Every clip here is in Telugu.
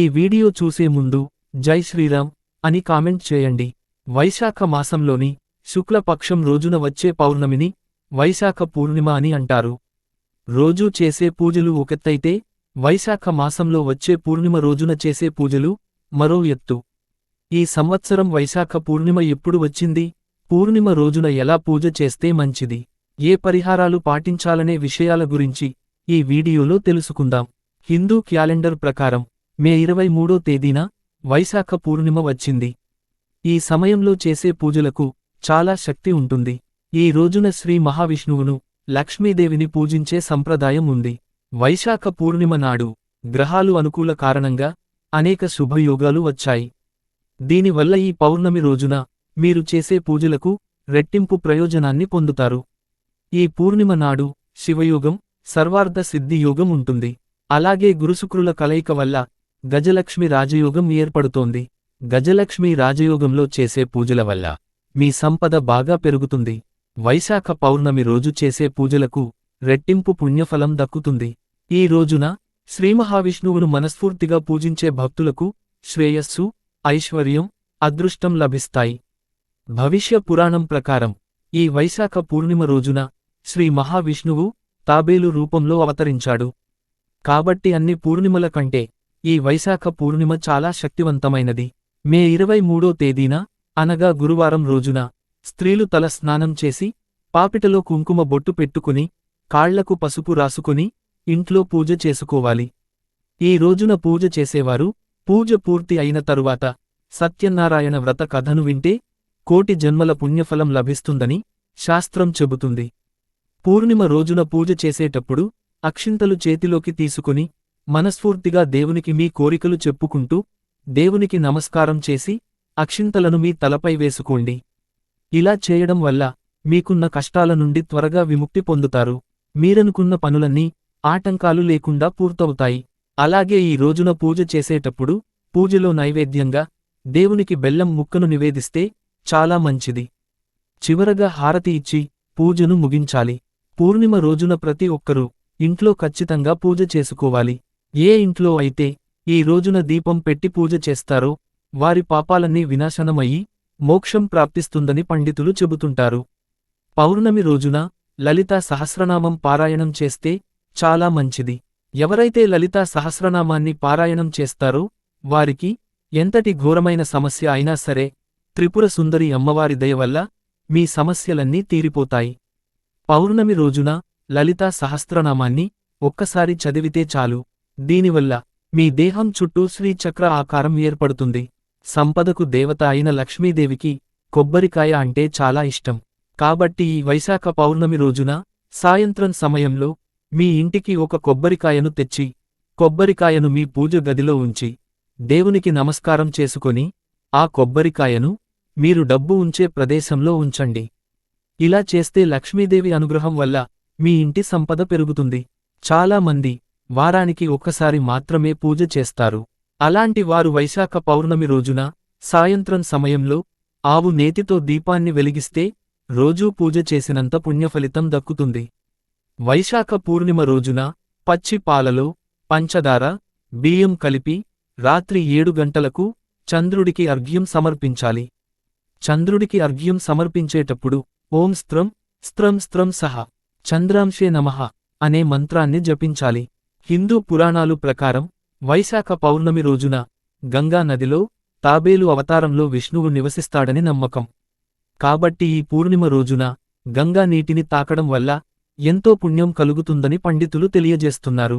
ఈ వీడియో చూసే ముందు జై శ్రీరామ్ అని కామెంట్ చేయండి. వైశాఖ మాసంలోని శుక్లపక్షం రోజున వచ్చే పౌర్ణమిని వైశాఖ పూర్ణిమ అని అంటారు. రోజూ చేసే పూజలు ఒకెత్తైతే వైశాఖ మాసంలో వచ్చే పూర్ణిమ రోజున చేసే పూజలు మరో ఎత్తు. ఈ సంవత్సరం వైశాఖ పూర్ణిమ ఎప్పుడు వచ్చింది? పూర్ణిమ రోజున ఎలా పూజ చేస్తే మంచిది? ఏ పరిహారాలు పాటించాలనే విషయాల గురించి ఈ వీడియోలో తెలుసుకుందాం. హిందూ క్యాలెండర్ ప్రకారం మే ఇరవై మూడో తేదీన వైశాఖ పూర్ణిమ వచ్చింది. ఈ సమయంలో చేసే పూజలకు చాలా శక్తి ఉంటుంది. ఈ రోజున శ్రీ మహావిష్ణువును లక్ష్మీదేవిని పూజించే సంప్రదాయం ఉంది. వైశాఖ పూర్ణిమ నాడు గ్రహాలు అనుకూల కారణంగా అనేక శుభయోగాలు వచ్చాయి. దీనివల్ల ఈ పౌర్ణమి రోజున మీరు చేసే పూజలకు రెట్టింపు ప్రయోజనాన్ని పొందుతారు. ఈ పూర్ణిమ నాడు శివయోగం సర్వార్ధ సిద్ధియోగం ఉంటుంది. అలాగే గురుశుక్రుల కలయిక వల్ల గజలక్ష్మి రాజయోగం ఏర్పడుతోంది. గజలక్ష్మి రాజయోగంలో చేసే పూజల వల్ల మీ సంపద బాగా పెరుగుతుంది. వైశాఖ పౌర్ణమి రోజు చేసే పూజలకు రెట్టింపు పుణ్యఫలం దక్కుతుంది. ఈ రోజున శ్రీమహావిష్ణువును మనస్ఫూర్తిగా పూజించే భక్తులకు శ్రేయస్సు ఐశ్వర్యం అదృష్టం లభిస్తాయి. భవిష్య పురాణం ప్రకారం ఈ వైశాఖ పూర్ణిమ రోజున శ్రీ మహావిష్ణువు తాబేలు రూపంలో అవతరించాడు. కాబట్టి అన్ని పూర్ణిమల కంటే ఈ వైశాఖ పూర్ణిమ చాలా శక్తివంతమైనది. మే ఇరవై మూడో తేదీన అనగా గురువారం రోజున స్త్రీలు తల స్నానం చేసి పాపిటలో కుంకుమ బొట్టు పెట్టుకుని కాళ్ళకు పసుపు రాసుకుని ఇంట్లో పూజ చేసుకోవాలి. ఈ రోజున పూజ చేసేవారు పూజ పూర్తి అయిన తరువాత సత్యనారాయణ వ్రత కథను వింటే కోటి జన్మల పుణ్యఫలం లభిస్తుందని శాస్త్రం చెబుతుంది. పూర్ణిమ రోజున పూజ చేసేటప్పుడు అక్షింతలు చేతిలోకి తీసుకుని మనస్ఫూర్తిగా దేవునికి మీ కోరికలు చెప్పుకుంటూ దేవునికి నమస్కారం చేసి అక్షింతలను మీ తలపై వేసుకోండి. ఇలా చేయడం వల్ల మీకున్న కష్టాల నుండి త్వరగా విముక్తి పొందుతారు. మీరనుకున్న పనులన్నీ ఆటంకాలు లేకుండా పూర్తవుతాయి. అలాగే ఈ రోజున పూజ చేసేటప్పుడు పూజలో నైవేద్యంగా దేవునికి బెల్లం ముక్కను నివేదిస్తే చాలా మంచిది. చివరగా హారతి ఇచ్చి పూజను ముగించాలి. పూర్ణిమ రోజున ప్రతి ఒక్కరూ ఇంట్లో ఖచ్చితంగా పూజ చేసుకోవాలి. ఏ ఇంట్లో అయితే ఈ రోజున దీపం పెట్టి పూజ చేస్తారో వారి పాపాలన్నీ వినాశనమయ్యి మోక్షం ప్రాప్తిస్తుందని పండితులు చెబుతుంటారు. పౌర్ణమి రోజున లలితా సహస్రనామం పారాయణం చేస్తే చాలా మంచిది. ఎవరైతే లలితా సహస్రనామాన్ని పారాయణం చేస్తారో వారికి ఎంతటి ఘోరమైన సమస్య అయినా సరే త్రిపుర సుందరి అమ్మవారి దయ వల్ల మీ సమస్యలన్నీ తీరిపోతాయి. పౌర్ణమి రోజున లలితా సహస్రనామాన్ని ఒక్కసారి చదివితే చాలు. దీనివల్ల మీ దేహం చుట్టూ శ్రీచక్ర ఆకారం ఏర్పడుతుంది. సంపదకు దేవత అయిన లక్ష్మీదేవికి కొబ్బరికాయ అంటే చాలా ఇష్టం. కాబట్టి ఈ వైశాఖ పౌర్ణమి రోజున సాయంత్రం సమయంలో మీ ఇంటికి ఒక కొబ్బరికాయను తెచ్చి కొబ్బరికాయను మీ పూజ గదిలో ఉంచి దేవునికి నమస్కారం చేసుకొని ఆ కొబ్బరికాయను మీరు డబ్బు ఉంచే ప్రదేశంలో ఉంచండి. ఇలా చేస్తే లక్ష్మీదేవి అనుగ్రహం వల్ల మీ ఇంటి సంపద పెరుగుతుంది. చాలా మంది వారానికి ఒక్కసారి మాత్రమే పూజ చేస్తారు. అలాంటి వారు వైశాఖ పౌర్ణమి రోజున సాయంత్రం సమయంలో ఆవు నేతితో దీపాన్ని వెలిగిస్తే రోజూ పూజ చేసినంత పుణ్యఫలితం దక్కుతుంది. వైశాఖ పూర్ణిమ రోజున పచ్చి పాలలో పంచదార బియ్యం కలిపి రాత్రి ఏడు గంటలకు చంద్రుడికి అర్ఘ్యం సమర్పించాలి. చంద్రుడికి అర్ఘ్యం సమర్పించేటప్పుడు ఓం స్త్రం స్త్రం స్త్రం సహ చంద్రాంశే నమః అనే మంత్రాన్ని జపించాలి. హిందూ పురాణాలు ప్రకారం వైశాఖ పౌర్ణమి రోజున గంగా నదిలో తాబేలు అవతారంలో విష్ణువు నివసిస్తాడని నమ్మకం. కాబట్టి ఈ పూర్ణిమ రోజున గంగా నీటిని తాకడం వల్ల ఎంతో పుణ్యం కలుగుతుందని పండితులు తెలియజేస్తున్నారు.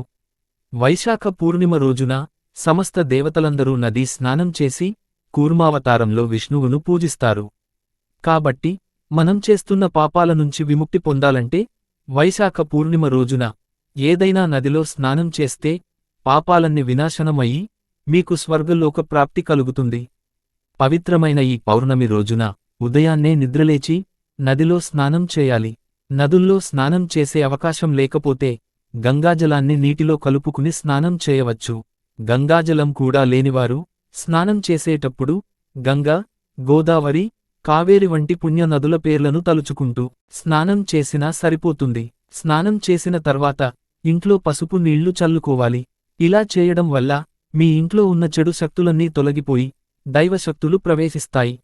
వైశాఖ పూర్ణిమ రోజున సమస్త దేవతలందరూ నదీ స్నానం చేసి కూర్మావతారంలో విష్ణువును పూజిస్తారు. కాబట్టి మనం చేస్తున్న పాపాల నుంచి విముక్తి పొందాలంటే వైశాఖ పూర్ణిమ రోజున ఏదైనా నదిలో స్నానం చేస్తే పాపాలన్నీ వినాశనమయ్యి మీకు స్వర్గలోక ప్రాప్తి కలుగుతుంది. పవిత్రమైన ఈ పౌర్ణమి రోజున ఉదయాన్నే నిద్రలేచి నదిలో స్నానం చేయాలి. నదుల్లో స్నానం చేసే అవకాశం లేకపోతే గంగాజలాన్ని నీటిలో కలుపుకుని స్నానం చేయవచ్చు. గంగాజలం కూడా లేనివారు స్నానం చేసేటప్పుడు గంగా గోదావరి కావేరి వంటి పుణ్య నదుల పేర్లను తలుచుకుంటూ స్నానం చేసినా సరిపోతుంది. స్నానం చేసిన తర్వాత ఇంట్లో పసుపు నీళ్ళు చల్లుకోవాలి. ఇలా చేయడం వల్ల మీ ఇంట్లో ఉన్న చెడు శక్తులన్నీ తొలగిపోయి దైవశక్తులు ప్రవేశిస్తాయి.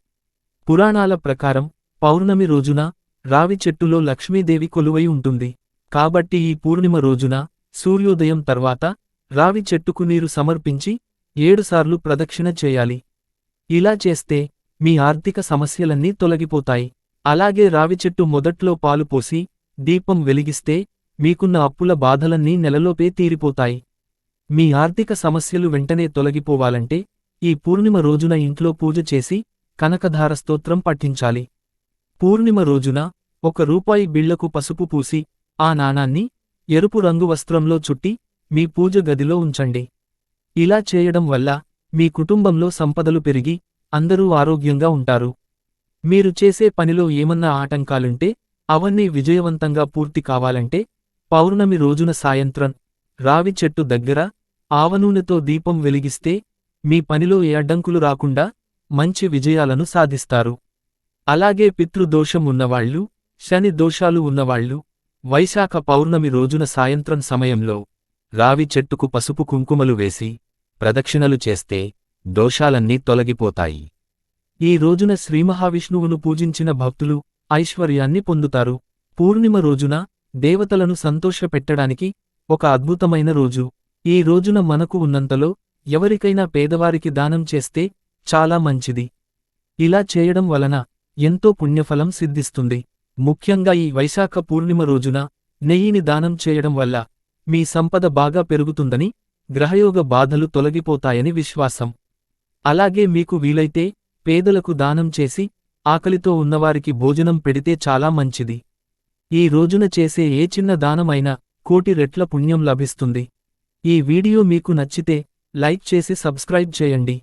పురాణాల ప్రకారం పౌర్ణమి రోజున రావి చెట్టులో లక్ష్మీదేవి కొలువై ఉంటుంది. కాబట్టి ఈ పూర్ణిమ రోజున సూర్యోదయం తర్వాత రావి చెట్టుకు నీరు సమర్పించి ఏడుసార్లు ప్రదక్షిణ చేయాలి. ఇలా చేస్తే మీ ఆర్థిక సమస్యలన్నీ తొలగిపోతాయి. అలాగే రావి చెట్టు మొదట్లో పాలు పోసి దీపం వెలిగిస్తే మీకున్న అప్పుల బాధలన్నీ నెలలోపే తీరిపోతాయి. మీ ఆర్థిక సమస్యలు వెంటనే తొలగిపోవాలంటే ఈ పూర్ణిమ రోజున ఇంట్లో పూజ చేసి కనకధార స్తోత్రం పఠించాలి. పూర్ణిమ రోజున ఒక రూపాయి బిళ్ళకు పసుపు పూసి ఆ నాణాన్ని ఎరుపు రంగు వస్త్రంలో చుట్టి మీ పూజ గదిలో ఉంచండి. ఇలా చేయడం వల్ల మీ కుటుంబంలో సంపదలు పెరిగి అందరూ ఆరోగ్యంగా ఉంటారు. మీరు చేసే పనిలో ఏమన్నా ఆటంకాలుంటే అవన్నీ విజయవంతంగా పూర్తి కావాలంటే పౌర్ణమి రోజున సాయంత్రం రావి చెట్టు దగ్గర ఆవనూనెతో దీపం వెలిగిస్తే మీ పనిలో ఏ అడ్డంకులు రాకుండా మంచి విజయాలను సాధిస్తారు. అలాగే పితృదోషం ఉన్నవాళ్ళు శని దోషాలు ఉన్నవాళ్ళు వైశాఖ పౌర్ణమి రోజున సాయంత్రం సమయంలో రావి చెట్టుకు పసుపు కుంకుమలు వేసి ప్రదక్షిణలు చేస్తే దోషాలన్నీ తొలగిపోతాయి. ఈ రోజున శ్రీమహావిష్ణువును పూజించిన భక్తులు ఐశ్వర్యాన్ని పొందుతారు. పూర్ణిమ రోజున దేవతలను సంతోషపెట్టడానికి ఒక అద్భుతమైన రోజు. ఈ రోజున మనకు ఉన్నంతలో ఎవరికైనా పేదవారికి దానం చేస్తే చాలా మంచిది. ఇలా చేయడం వలన ఎంతో పుణ్యఫలం సిద్ధిస్తుంది. ముఖ్యంగా ఈ వైశాఖ పూర్ణిమ రోజున నెయ్యిని దానం చేయడం వల్ల మీ సంపద బాగా పెరుగుతుందని గ్రహయోగ బాధలు తొలగిపోతాయని విశ్వాసం. అలాగే మీకు వీలైతే పేదలకు దానం చేసి ఆకలితో ఉన్నవారికి భోజనం పెడితే చాలా మంచిది. ఈ రోజున చేసే ఏ చిన్న దానమైనా కోటి రెట్ల పుణ్యం లభిస్తుంది. ఈ వీడియో మీకు నచ్చితే లైక్ చేసి సబ్స్క్రైబ్ చేయండి.